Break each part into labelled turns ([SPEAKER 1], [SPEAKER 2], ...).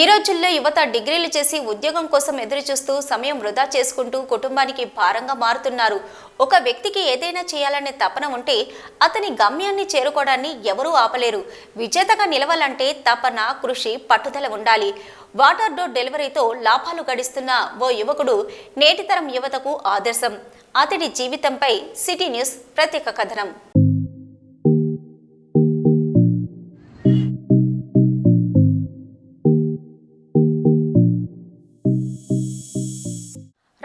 [SPEAKER 1] ఈ రోజుల్లో యువత డిగ్రీలు చేసి ఉద్యోగం కోసం ఎదురుచూస్తూ సమయం వృధా చేసుకుంటూ కుటుంబానికి భారంగా మారుతున్నారు. ఒక వ్యక్తికి ఏదైనా చేయాలనే తపన ఉంటే అతని గమ్యాన్ని చేరుకోవడాన్ని ఎవరూ ఆపలేరు. విజేతగా నిలవాలంటే తపన కృషి పట్టుదల ఉండాలి. వాటర్ డోర్ డెలివరీతో లాభాలు గడిస్తున్న ఓ యువకుడు నేటితరం యువతకు ఆదర్శం. అతడి జీవితంపై సిటీ న్యూస్ ప్రత్యేక కథనం.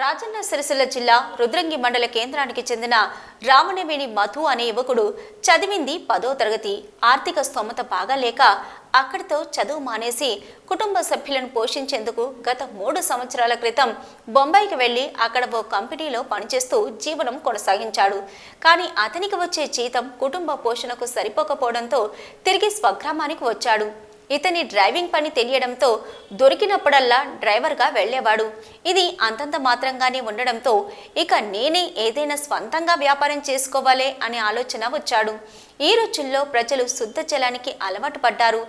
[SPEAKER 1] రాజన్న సిరిసిల్ల జిల్లా రుద్రంగి మండల కేంద్రానికి చెందిన రామనవేణి మధు అనే యువకుడు చదివింది పదో తరగతి. ఆర్థిక స్తోమత బాగాలేక అక్కడితో చదువు మానేసి కుటుంబ సభ్యులను పోషించేందుకు గత మూడు సంవత్సరాల క్రితం బొంబాయికి వెళ్ళి అక్కడ ఓ కంపెనీలో పనిచేస్తూ జీవనం కొనసాగించాడు. కానీ అతనికి వచ్చే జీతం కుటుంబ పోషణకు సరిపోకపోవడంతో తిరిగి స్వగ్రామానికి వచ్చాడు. ఇతని డ్రైవింగ్ పని తెలియడంతో దొరికినప్పుడల్లా డ్రైవర్గా వెళ్ళేవాడు. ఇది అంతంత మాత్రంగానే ఉండడంతో ఇక నేనే ఏదైనా స్వంతంగా వ్యాపారం చేసుకోవాలే అనే ఆలోచన వచ్చాడు. ఈ రోజుల్లో ప్రజలు శుద్ధ జలానికి అలవాటు పడ్డారు.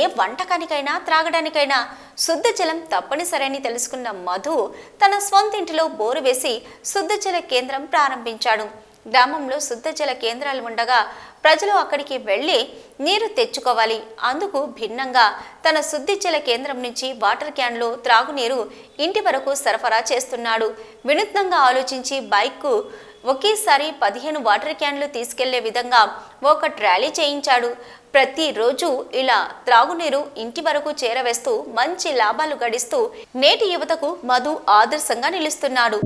[SPEAKER 1] ఏ వంటకానికైనా త్రాగడానికైనా శుద్ధ జలం తప్పనిసరని తెలుసుకున్న మధు తన స్వంతింటిలో బోరు వేసి శుద్ధ జల కేంద్రం ప్రారంభించాడు. గ్రామంలో శుద్ధ జల కేంద్రాలు ఉండగా ప్రజలు అక్కడికి వెళ్ళి నీరు తెచ్చుకోవాలి. అందుకు భిన్నంగా తన శుద్ధి జల కేంద్రం నుంచి వాటర్ క్యాన్లో త్రాగునీరు ఇంటి వరకు సరఫరా చేస్తున్నాడు. వినూత్నంగా ఆలోచించి బైక్కు ఒకేసారి పదిహేను వాటర్ క్యాన్లు తీసుకెళ్ళే విధంగా ఒక ట్రాలీ చేయించాడు. ప్రతిరోజు ఇలా త్రాగునీరు ఇంటి వరకు చేరవేస్తూ మంచి లాభాలు గడిస్తూ నేటి యువతకు మధు ఆదర్శంగా నిలుస్తున్నాడు.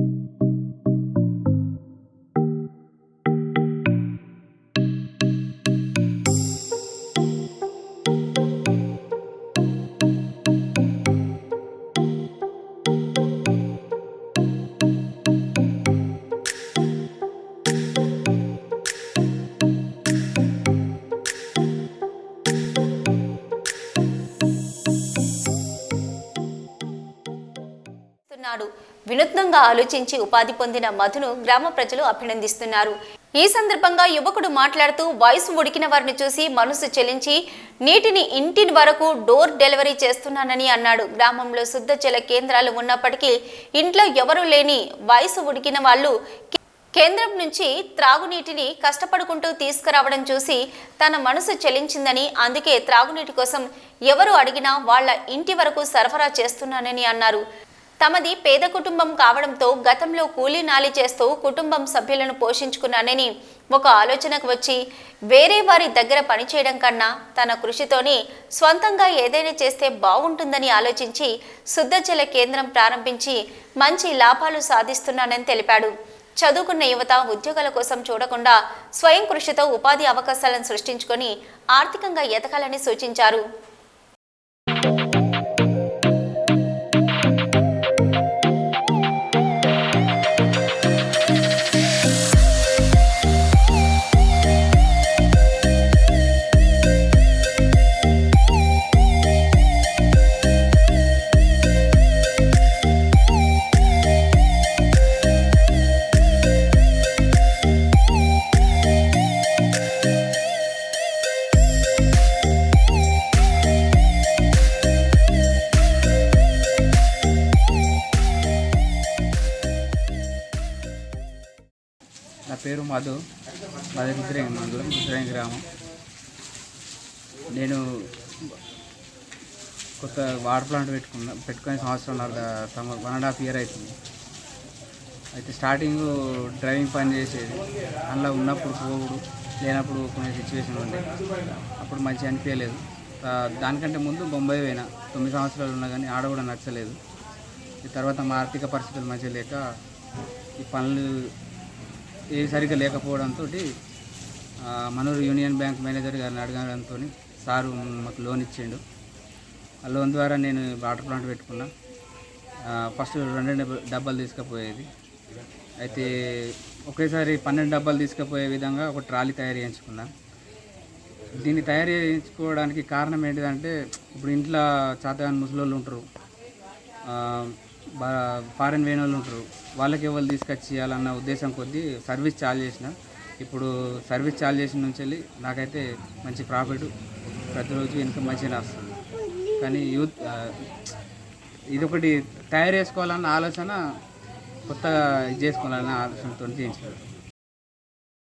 [SPEAKER 1] చేస్తున్నాడు వినూత్నంగా ఆలోచించి ఉపాధి పొందిన మధును గ్రామ ప్రజలు అభినందిస్తున్నారు. ఈ సందర్భంగా యువకుడు మాట్లాడుతూ వయసు ఉడికిన వారిని చూసి మనసు చెలించి నీటిని ఇంటి వరకు డోర్ డెలివరీ చేస్తున్నానని అన్నాడు. గ్రామంలో శుద్ధ జల కేంద్రాలు ఉన్నప్పటికీ ఇంట్లో ఎవరూ లేని వయసు ఉడికిన వాళ్ళు కేంద్రం నుంచి త్రాగునీటిని కష్టపడుకుంటూ తీసుకురావడం చూసి తన మనసు చెలించిందని అందుకే త్రాగునీటి కోసం ఎవరు అడిగినా వాళ్ళ ఇంటి వరకు సరఫరా చేస్తున్నానని అన్నారు. తమది పేద కుటుంబం కావడంతో గతంలో కూలీ నాలి చేస్తూ కుటుంబం సభ్యులను పోషించుకున్నానని ఒక ఆలోచనకు వచ్చి వేరే వారి దగ్గర పనిచేయడం కన్నా తన కృషితోని స్వంతంగా ఏదైనా చేస్తే బాగుంటుందని ఆలోచించి శుద్ధ జల కేంద్రం ప్రారంభించి మంచి లాభాలు సాధిస్తున్నానని తెలిపాడు. చదువుకున్న యువత ఉద్యోగాల కోసం చూడకుండా స్వయం కృషితో ఉపాధి అవకాశాలను సృష్టించుకొని ఆర్థికంగా ఎదగాలని సూచించారు.
[SPEAKER 2] నా పేరు మధు. మాది రుద్రేంగి మండలం రుద్రేంగి గ్రామం. నేను కొత్త వాటర్ ప్లాంట్ పెట్టుకున్నా పెట్టుకునే సంవత్సరం వన్ అండ్ హాఫ్ ఇయర్ అవుతుంది. అయితే స్టార్టింగ్ డ్రైవింగ్ పని చేసేది. అందులో ఉన్నప్పుడు పోవుడు లేనప్పుడు కొన్ని సిచ్యువేషన్ ఉండే. అప్పుడు మంచిగా అనిపించలేదు దానికంటే ముందు బొంబాయి పోయినా. తొమ్మిది సంవత్సరాలు ఉన్నా కానీ ఆడ కూడా నచ్చలేదు. ఈ తర్వాత మా ఆర్థిక పరిస్థితులు మంచిగా లేక ఈ పనులు ఏ సరిగ్గా లేకపోవడంతో మనూరు యూనియన్ బ్యాంక్ మేనేజర్ గారిని అడగడంతో సారు మాకు లోన్ ఇచ్చిండు. ఆ లోన్ ద్వారా నేను వాటర్ ప్లాంట్ పెట్టుకున్నా. ఫస్ట్ రెండు డబ్బ- డబ్బాలు తీసుకుపోయేది. అయితే ఒకేసారి పన్నెండు డబ్బాలు తీసుకుపోయే విధంగా ఒక ట్రాలీ తయారు చేయించుకున్నా. దీన్ని తయారు చేయించుకోవడానికి కారణం ఏంటిదంటే ఇప్పుడు ఇంట్లో చాతగాని ముసలోళ్ళు ఉంటారు. ఫారెన్ వేణోళ్ళు ఉంటారు. వాళ్ళకి ఎవరు తీసుకొచ్చి ఇవ్వాలన్న ఉద్దేశం కొద్దీ సర్వీస్ చార్జ్ చేసిన. ఇప్పుడు సర్వీస్ చార్జ్ చేసిన నుంచి వెళ్ళి నాకైతే మంచి ప్రాఫిట్ ప్రతిరోజు ఇన్కమ్ మంచిగా వస్తుంది. కానీ యూత్ ఇదొకటి తయారు చేసుకోవాలన్న ఆలోచన కొత్తగా ఇది చేసుకోవాలన్న ఆలోచనతో చేయించారు